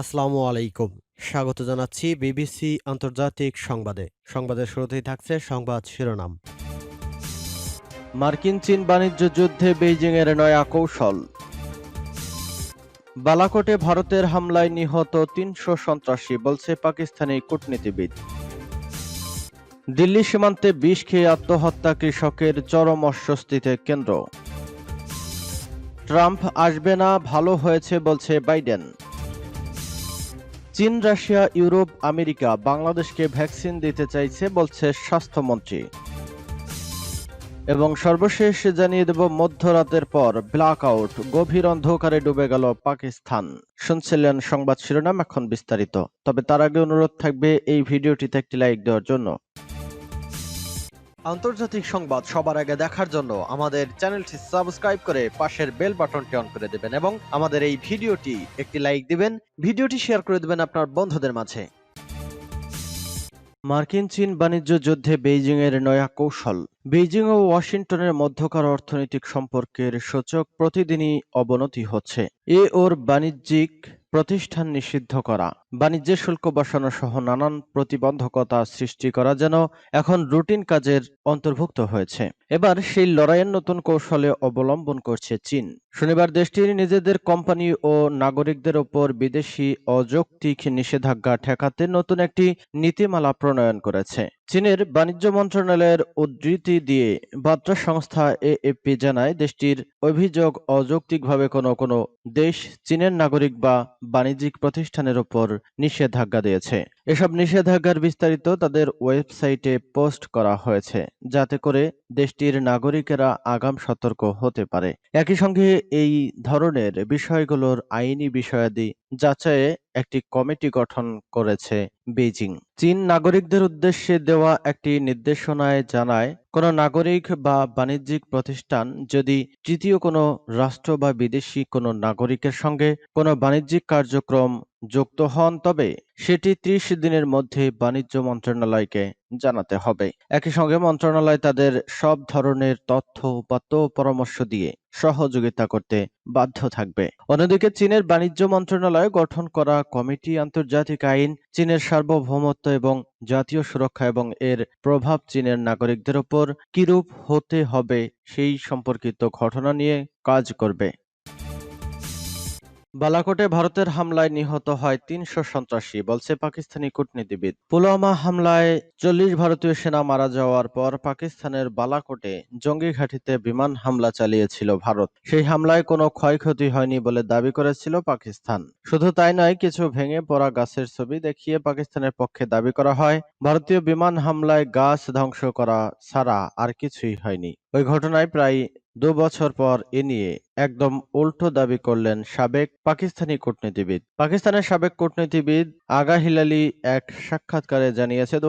আসসালামু আলাইকুম। স্বাগত জানাচ্ছি বিবিসি আন্তর্জাতিক সংবাদে। সংবাদের শুরুতেই থাকছে সংবাদ শিরোনাম। মার্কিন চীন বাণিজ্য যুদ্ধে বেইজিংয়ের নয়া কৌশল। বালাকোটে ভারতের হামলায় নিহত তিনশো সন্ত্রাসী, বলছে পাকিস্তানি কূটনীতিবিদ। দিল্লি সীমান্তে বিষ খেয়ে আত্মহত্যা কৃষকের চরম অস্বস্তিতে কেন্দ্র। ট্রাম্প, আসবে না, ভালো হয়েছে, বলছে বাইডেন। চীন, রাশিয়া, ইউরোপ, আমেরিকা বাংলাদেশকে ভ্যাকসিন দিতে চাইছে বলছে স্বাস্থ্যমন্ত্রী। এবং সর্বশেষ জানিয়ে দেব, মধ্যরাতের পর ব্ল্যাক আউট গভীর অন্ধকারে ডুবে গেল পাকিস্তান। শুনছিলেন সংবাদ শিরোনাম, এখন বিস্তারিত। তবে তার আগে অনুরোধ থাকবে এই ভিডিওটিতে একটি লাইক দেওয়ার জন্য। আন্তর্জাতিক সংবাদ সবার আগে দেখার জন্য আমাদের চ্যানেলটি সাবস্ক্রাইব করে পাশের বেল বাটনটি অন করে দেবেন এবং আমাদের এই ভিডিওটি একটি লাইক দিবেন, ভিডিওটি শেয়ার করে দেবেন আপনার বন্ধুদের মাঝে। মার্কিন চীন বাণিজ্য যুদ্ধে বেইজিং এর নয়া কৌশল। বেইজিং ও ওয়াশিংটনের মধ্যকার অর্থনৈতিক সম্পর্কের সূচক প্রতিদিনই অবনতি হচ্ছে। এ ওর বাণিজ্যিক প্রতিষ্ঠান নিষিদ্ধ করা। বাণিজ্যে শুল্ক বসানো সহ নানান প্রতিবন্ধকতা সৃষ্টি করা যেন এখন রুটিন কাজের অন্তর্ভুক্ত হয়েছে। এবার সেই লড়াইয়ের নতুন কৌশলে অবলম্বন করছে চীন। শনিবার দেশটির নিজেদের কোম্পানি ও নাগরিকদের ওপর বিদেশি অযৌক্তিক নিষেধাজ্ঞা ঠেকাতে নতুন একটি নীতিমালা প্রণয়ন করেছে। চীনের বাণিজ্য মন্ত্রণালয়ের উদ্ধৃতি দিয়ে বার্তা সংস্থা এএফপি জানায়, দেশটির অভিযোগ অযৌক্তিকভাবে কোনো কোনো দেশ চীনের নাগরিক বা বাণিজ্যিক প্রতিষ্ঠানের ওপর নিষেধাজ্ঞা দিয়েছে। এসব নিষেধাজ্ঞার বিস্তারিত তাদের ওয়েবসাইটে পোস্ট করা হয়েছে, যাতে করে দেশটির নাগরিকেরা আগাম সতর্ক হতে পারে। একই সঙ্গে এই ধরনের বিষয়গুলোর আইনি বিষয়াদি যাচাইয়ে একটি কমিটি গঠন করেছে বেজিং চীন নাগরিকদের উদ্দেশ্যে দেওয়া একটি নির্দেশনায় জানায়, কোন নাগরিক বা বাণিজ্যিক প্রতিষ্ঠান যদি তৃতীয় কোনো রাষ্ট্র বা বিদেশি কোনো নাগরিকের সঙ্গে কোনো বাণিজ্যিক কার্যক্রম যুক্ত হন, তবে সেটি ত্রিশ দিনের মধ্যে বাণিজ্য মন্ত্রণালয়কে জানাতে হবে। একই সঙ্গে মন্ত্রণালয় তাদের সব ধরনের তথ্য উপাত্ত পরামর্শ দিয়ে সহযোগিতা করতে বাধ্য থাকবে। অন্যদিকে চীনের বাণিজ্য মন্ত্রণালয় গঠন করা কমিটি আন্তর্জাতিক আইন, চীনের সার্বভৌমত্ব এবং জাতীয় সুরক্ষা এবং এর প্রভাব চীনের নাগরিকদের ওপর কিরূপ হতে হবে সেই সম্পর্কিত ঘটনা নিয়ে কাজ করবে। বালাকোটে ভারতের হামলায় নিহত হয় তিনশো সন্ত্রাসী, বলছে পাকিস্তানি কূটনীতিবিদ। পুলওয়ামা হামলায় চল্লিশ ভারতীয় সেনা মারা যাওয়ার পর পাকিস্তানের বালাকোটে জঙ্গি ঘাঁটিতে বিমান হামলা চালিয়েছিল ভারত। সেই হামলায় কোনো ক্ষয়ক্ষতি হয়নি বলে দাবি করেছিল পাকিস্তান। শুধু তাই নয়, কিছু ভেঙে পড়া গাছের ছবি দেখিয়ে পাকিস্তানের পক্ষে দাবি করা হয়, ভারতীয় বিমান হামলায় গাছ ধ্বংস করা ছাড়া আর কিছুই হয়নি। ওই ঘটনায় প্রায় দু বছর পর এ নিয়ে একদম উল্টো দাবি করলেন সাবেক পাকিস্তানি কূটনীতিবিদ। পাকিস্তানের সাবেক কূটনীতিবিদ আগা হিলালি এক সাক্ষাৎকারে জানিয়েছে দু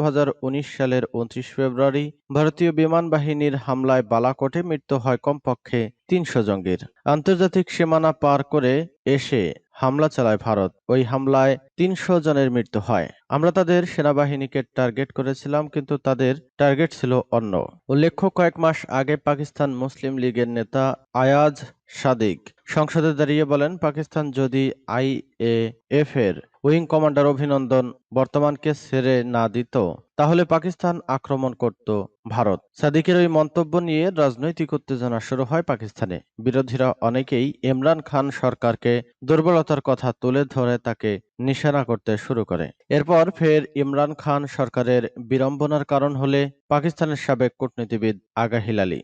সালের উনত্রিশ ফেব্রুয়ারি ভারতীয় বিমান বাহিনীর হামলায় বালাকোটে মৃত্যু হয় কমপক্ষে তিনশো জঙ্গির। আন্তর্জাতিক সীমানা পার করে এসে হামলা চালায় ভারত। ওই হামলায় তিনশো জনের মৃত্যু হয়। আমরা তাদের সেনাবাহিনীকে টার্গেট করেছিলাম, কিন্তু তাদের টার্গেট ছিল অন্য। উল্লেখ্য, কয়েক মাস আগে পাকিস্তান মুসলিম লীগের নেতা আয়াজ সাদিক। সংসদে দাঁড়িয়ে বলেন, পাকিস্তান যদি আইএএফ এর উইং কমান্ডার অভিনন্দন বর্তমানকে ছেড়ে না দিত, তাহলে পাকিস্তান আক্রমণ করত ভারত। সাদিকের ওই মন্তব্য নিয়ে রাজনৈতিক উত্তেজনা শুরু হয় পাকিস্তানে। বিরোধীরা অনেকেই ইমরান খান সরকারকে দুর্বলতার কথা তুলে ধরে তাকে নিশানা করতে শুরু করে। এরপর ফের ইমরান খান সরকারের বিড়ম্বনার কারণ হলে পাকিস্তানের সাবেক কূটনীতিবিদ আগা হিলালি।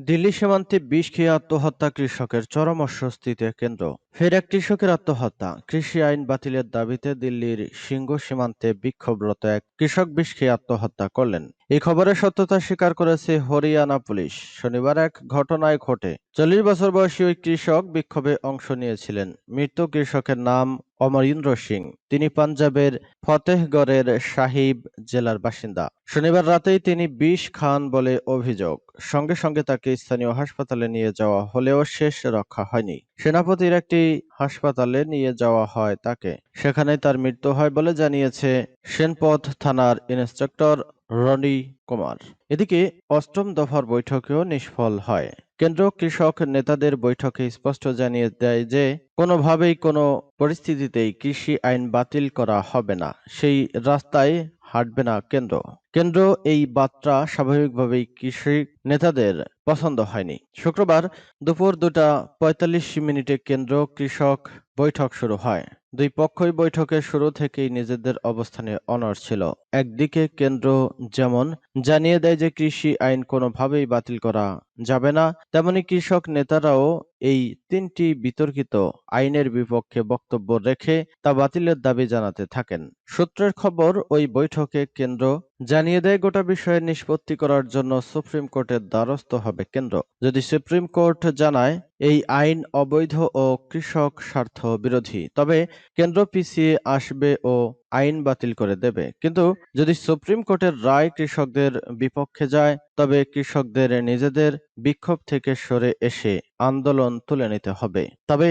দিল্লি সীমান্তে বিষ খেয়ে আত্মহত্যা কৃষকের চরম অস্বস্তিতে কেন্দ্র। ফের এক কৃষকের আত্মহত্যা। কৃষি আইন বাতিলের দাবিতে দিল্লির সিংহ সীমান্তে বিক্ষোভরত এক কৃষক বিষ খেয়ে আত্মহত্যা করলেন। এই খবরের সত্যতা স্বীকার করেছে হরিয়ানা পুলিশ। শনিবার এক ঘটনায় ঘটে। চল্লিশ বছর বয়সী ওই কৃষক বিক্ষোভে অংশ নিয়েছিলেন। মৃত কৃষকের নাম অমরিন্দ্র সিং। তিনি পাঞ্জাবের ফতেহগড়ের সাহিব জেলার বাসিন্দা। শনিবার রাতেই তিনি বিষ খান বলে অভিযোগ। সঙ্গে সঙ্গে তাকে স্থানীয় হাসপাতালে নিয়ে যাওয়া হলেও শেষ রক্ষা হয়নি। সেনাপতির একটি হাসপাতালে নিয়ে যাওয়া হয় তাকে। সেখানে তার মৃত্যু হয় বলে জানিয়েছে সেনপথ থানার ইন্সপেক্টর রনি কুমার। এদিকে অষ্টম দফার বৈঠকেও নিষ্ফল হয়। কেন্দ্র কৃষক নেতাদের বৈঠকে স্পষ্ট জানিয়ে দেয় যে, কোনোভাবেই কোনো পরিস্থিতিতেই কৃষি আইন বাতিল করা হবে না। সেই রাস্তায় হাঁটবে না কেন্দ্র। কেন্দ্র এই বার্তা স্বাভাবিকভাবেই কৃষি নেতাদের পছন্দ হয়নি। শুক্রবার দুপুর দুটা পঁয়তাল্লিশ মিনিটে কেন্দ্র কৃষক বৈঠক শুরু হয়। দুই পক্ষই বৈঠকের শুরু থেকেই নিজেদের অবস্থানে অনড় ছিল। একদিকে কেন্দ্র যেমন জানিয়ে দেয় যে কৃষি আইন কোনোভাবেই বাতিল করা যাবে না, তেমনি কৃষক নেতারাও এই তিনটি বিতর্কিত আইনের বিপক্ষে বক্তব্য রেখে তা বাতিলের দাবি জানাতে থাকেন। সূত্রের খবর, ওই বৈঠকে কেন্দ্র জানিয়ে দেয়, গোটা বিষয়ে নিষ্পত্তি করার জন্য সুপ্রিম কোর্টের দ্বারস্থ হবে কেন্দ্র। যদি সুপ্রিম কোর্ট জানায়, এই আইন অবৈধ ও কৃষক স্বার্থ বিরোধী, তবে কেন্দ্র পিছিয়ে আসবে ও আইন বাতিল করে দেবে। কিন্তু যদি সুপ্রিম কোর্টের রায় কৃষকদের বিপক্ষে যায়, তবে কৃষকদের নিজেদের বিক্ষোভ থেকে সরে এসে আন্দোলন তুলে নিতে হবে। তবে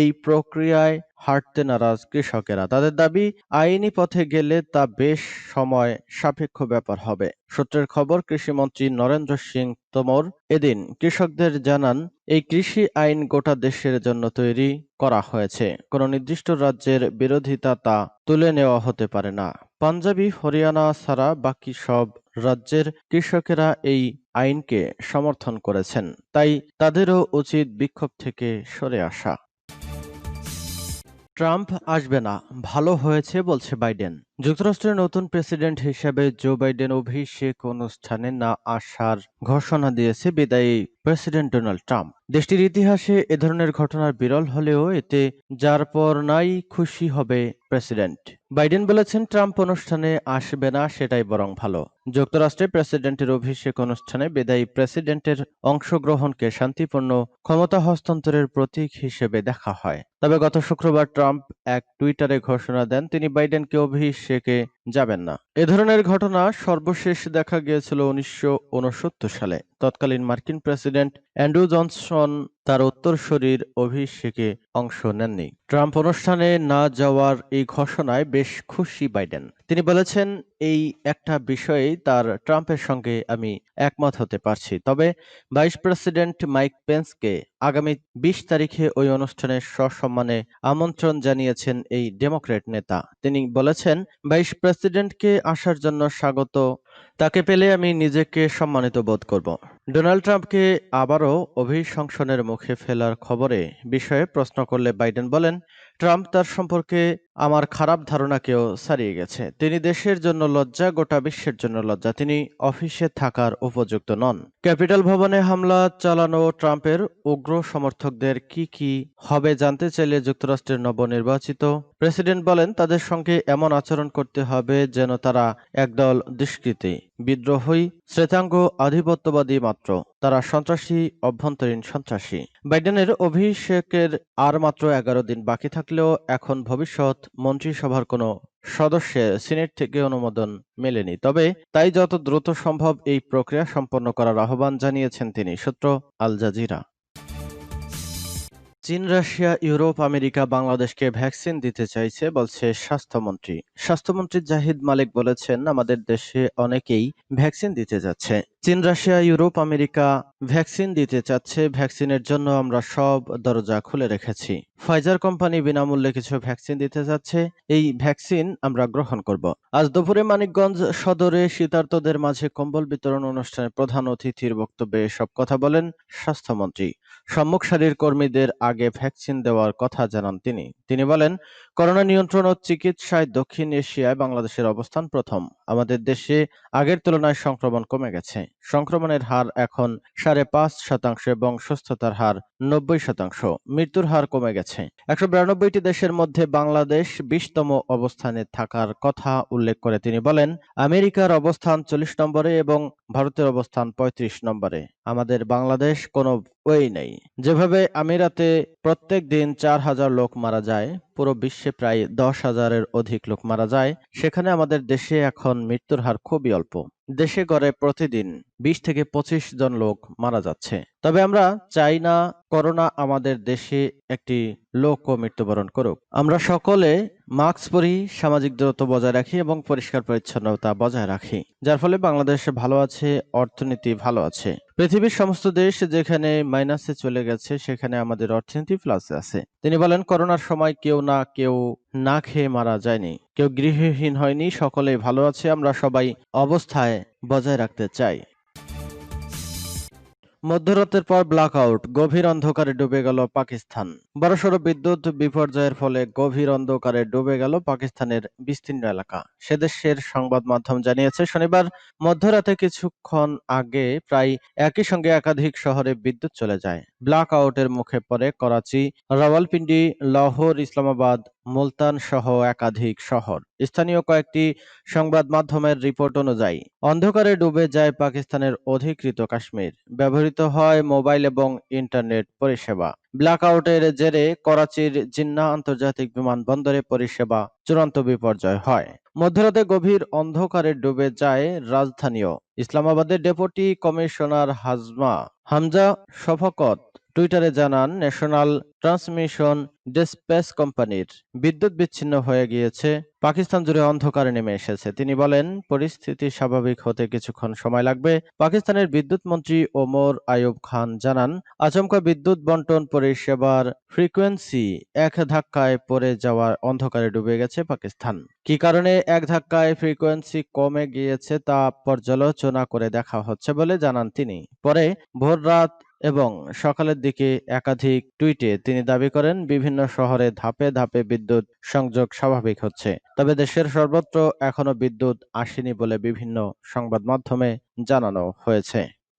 এই প্রক্রিয়ায় হাঁটতে নারাজ কৃষকেরা। তাদের দাবি, আইনি পথে গেলে তা বেশ সময় সাপেক্ষ ব্যাপার হবে। সূত্রের খবর, কৃষিমন্ত্রী নরেন্দ্র সিং তোমর এদিন কৃষকদের জানান, এই কৃষি আইন গোটা দেশের জন্য তৈরি করা হয়েছে। কোনো নির্দিষ্ট রাজ্যের বিরোধিতা তা তুলে নেওয়া হতে পারে না। পাঞ্জাবি, হরিয়ানা ছাড়া বাকি সব রাজ্যের কৃষকেরা এই আইনকে সমর্থন করেছেন। তাই তাদেরও উচিত বিক্ষোভ থেকে সরে আসা। ট্রাম্প আসবে না। ভালো হয়েছে বলছে বাইডেন। যুক্তরাষ্ট্রের নতুন প্রেসিডেন্ট হিসেবে জো বাইডেন অভিষেক অনুষ্ঠানে না আসার ঘোষণা দিয়েছে বিদায়ী প্রেসিডেন্ট ডোনাল্ড ট্রাম্প। দেশটির ইতিহাসে এ ধরনের ঘটনার বিরল হলেও এতে যার পর নাই খুশি হবে প্রেসিডেন্ট। বাইডেন বলেছেন, ট্রাম্প অনুষ্ঠানে আসবে না, সেটাই বরং ভালো। যুক্তরাষ্ট্রে প্রেসিডেন্টের অভিষেক অনুষ্ঠানে বিদায়ী প্রেসিডেন্টের অংশগ্রহণকে শান্তিপূর্ণ ক্ষমতা হস্তান্তরের প্রতীক হিসেবে দেখা হয়। তবে গত শুক্রবার ট্রাম্প এক টুইটারে ঘোষণা দেন, তিনি বাইডেনকে অভিষেকে que যাবেন না। এ ধরনের ঘটনা সর্বশেষ দেখা গিয়েছিল উনিশশো উনসত্তর সালে। তৎকালীন মার্কিন প্রেসিডেন্ট অ্যান্ড্রু জনসন তার উত্তরসূরির অভিষেকে অংশ নেননি। ট্রাম্প অনুষ্ঠানে না যাওয়ার এই ঘোষণায় বেশ খুশি বাইডেন। তিনি বলেছেন, এই একটা বিষয়েই তার ট্রাম্পের সঙ্গে আমি একমত হতে পারছি। তবে ভাইস প্রেসিডেন্ট মাইক পেন্সকে আগামী বিশ তারিখে ওই অনুষ্ঠানে সসম্মানে আমন্ত্রণ জানিয়েছেন এই ডেমোক্রেট নেতা। তিনি বলেছেন, ভাইস প্রেসিডেন্টকে আসার জন্য স্বাগত। তাকে পেলে আমি নিজেকে সম্মানিত বোধ করব। ডোনাল্ড ট্রাম্পকে আবারও অভিশংসনের মুখে ফেলার খবরে বিষয়ে প্রশ্ন করলে বাইডেন বলেন ট্রাম্প তার সম্পর্কে আমার খারাপ ধারণাকেও ছাড়িয়ে গেছে। তিনি দেশের জন্য লজ্জা, গোটা বিশ্বের জন্য লজ্জা। তিনি অফিসে থাকার উপযুক্ত নন। ক্যাপিটাল ভবনে হামলা চালানো ট্রাম্পের উগ্র সমর্থকদের কি কি হবে জানতে চাইলে যুক্তরাষ্ট্রের নবনির্বাচিত প্রেসিডেন্ট বলেন, তাদের সঙ্গে এমন আচরণ করতে হবে যেন তারা একদল দুষ্কৃতী। বিদ্রোহী শ্বেতাঙ্গ আধিপত্যবাদী মাত্র। তারা সন্ত্রাসী, অভ্যন্তরীণ সন্ত্রাসী। বাইডেনের অভিষেকের আর মাত্র এগারো দিন বাকি থাকলেও এখন ভবিষ্যৎ মন্ত্রিসভার কোনো সদস্যের সিনেট থেকে অনুমোদন মেলেনি। তবে তাই যত দ্রুত সম্ভব এই প্রক্রিয়া সম্পন্ন করার আহ্বান জানিয়েছেন তিনি, সূত্র আল জাজিরা। চীন, রাশিয়া, ইউরোপ, আমেরিকা, বাংলাদেশকে ভ্যাকসিন দিতে চাইছে, বলছে স্বাস্থ্যমন্ত্রী। স্বাস্থ্যমন্ত্রী জাহিদ মালিক বলেছেন, আমাদের দেশে অনেকেই ভ্যাকসিন দিতে যাচ্ছে। চীন, রাশিয়া, ইউরোপ, আমেরিকা ভ্যাকসিন দিতে চাচ্ছে। ভ্যাকসিনের জন্য আমরা সব দরজা খুলে রেখেছি। ফাইজার কোম্পানি বিনামূল্যে কিছু ভ্যাকসিন দিতে যাচ্ছে। এই ভ্যাকসিন আমরা গ্রহণ করব। আজ দুপুরে মানিকগঞ্জ সদরে শীতার্তদের মাঝে কম্বল বিতরণ অনুষ্ঠানে প্রধান অতিথির বক্তব্যে সব কথা বলেন স্বাস্থ্যমন্ত্রী। সম্মুখ সারির কর্মীদের আগে ভ্যাকসিন দেওয়ার কথা জানান তিনি। তিনি বলেন, করোনা নিয়ন্ত্রণ ও চিকিৎসায় দক্ষিণ এশিয়ায় বাংলাদেশের অবস্থান প্রথম। আমাদের দেশে আগের তুলনায় সংক্রমণ কমে গেছে। সংক্রমণের হার এখন সাড়ে পাঁচ শতাংশ এবং সুস্থতার হার নব্বই শতাংশ। মৃত্যুর হার কমে গেছে। একশো বিরানব্বইটি দেশের মধ্যে বাংলাদেশ বিশতম অবস্থানে থাকার কথা উল্লেখ করে তিনি বলেন, আমেরিকার অবস্থান চল্লিশ নম্বরে এবং ভারতের অবস্থান পঁয়ত্রিশ নম্বরে। আমাদের বাংলাদেশ কোনো ওই নেই। যেভাবে আমিরাতে প্রত্যেক দিন চার হাজার লোক মারা যায়, পুরো বিশ্বে প্রায় দশ হাজারের অধিক লোক মারা যায়, সেখানে আমাদের দেশে এখন মৃত্যুর হার খুবই অল্প। দেশে গড়ে প্রতিদিন বিশ থেকে পঁচিশ জন লোক মারা যাচ্ছে। তবে আমরা চাই না করোনা আমাদের দেশে একটি লোকও মৃত্যুবরণ করুক। আমরা সকলে মাস্ক পরি, সামাজিক দূরত্ব বজায় রাখি এবং পরিষ্কার পরিচ্ছন্নতা বজায় রাখি, যার ফলে বাংলাদেশ ভালো আছে, অর্থনীতি ভালো আছে। পৃথিবীর সমস্ত দেশ যেখানে মাইনাসে চলে গেছে, সেখানে আমাদের অর্থনীতি প্লাসে আছে। তিনি বলেন, করোনার সময় কেউ না কেউ না খেয়ে মারা যায়নি। কেউ গৃহহীন হয়নি সকলে ভালো আছে, আমরা সবাই অবস্থায় বজায় রাখতে চাই। মধ্যরাতের পর ব্ল্যাক আউট, গভীর অন্ধকারে ডুবে গেল পাকিস্তান। বড়সড় বিদ্যুৎ বিপর্যয়ের ফলে গভীর অন্ধকারে ডুবে গেল পাকিস্তানের বিস্তীর্ণ এলাকা। সে দেশের সংবাদ মাধ্যম জানিয়েছে, শনিবার মধ্যরাতে কিছুক্ষণ আগে প্রায় একই সঙ্গে একাধিক শহরে বিদ্যুৎ চলে যায়। ব্ল্যাক আউটের মুখে পড়ে করাচি, রাওয়ালপিন্ডি, লাহোর, ইসলামাবাদ, মুলতান সহ একাধিক শহর। স্থানীয় কয়েকটি সংবাদ মাধ্যমের রিপোর্ট অনুযায়ী, অন্ধকারে ডুবে যায় পাকিস্তানের অধিকৃত কাশ্মীর। ব্যবহৃত হয় মোবাইল এবং ইন্টারনেট পরিষেবা। ব্ল্যাকআউটের জেরে করাচির জিন্না আন্তর্জাতিক বিমানবন্দরে পরিষেবা চূড়ান্ত বিপর্যয় হয়। মধ্যরাতে গভীর অন্ধকারে ডুবে যায় রাজধানীও। ইসলামাবাদের ডেপুটি কমিশনার হাজমা হামজা শফকত টুইটারে জানান, ন্যাশনাল ট্রান্সমিশন ডিসপ্যাচ কোম্পানির বিদ্যুৎ বিচ্ছিন্ন হয়ে গিয়েছে। পাকিস্তান জুড়ে অন্ধকারে নেমে এসেছে। তিনি বলেন, পরিস্থিতি স্বাভাবিক হতে কিছুক্ষণ সময় লাগবে। পাকিস্তানের বিদ্যুৎ মন্ত্রী ওমর আয়ুব খান জানান, আচমকা বিদ্যুৎ বন্টন পরিষেবার ফ্রিকোয়েন্সি এক ধাক্কায় পড়ে যাওয়ার অন্ধকারে ডুবে গেছে পাকিস্তান। কি কারণে এক ধাক্কায় ফ্রিকোয়েন্সি কমে গিয়েছে তা পর্যালোচনা করে দেখা হচ্ছে বলে জানান তিনি। পরে ভোর রাত এবং সকালের দিকে একাধিক টুইটে তিনি দাবি করেন, বিভিন্ন শহরে ধাপে ধাপে বিদ্যুৎ সংযোগ স্বাভাবিক হচ্ছে। তবে দেশের সর্বত্র এখনও বিদ্যুৎ আসেনি বলে বিভিন্ন সংবাদ মাধ্যমে জানানো হয়েছে।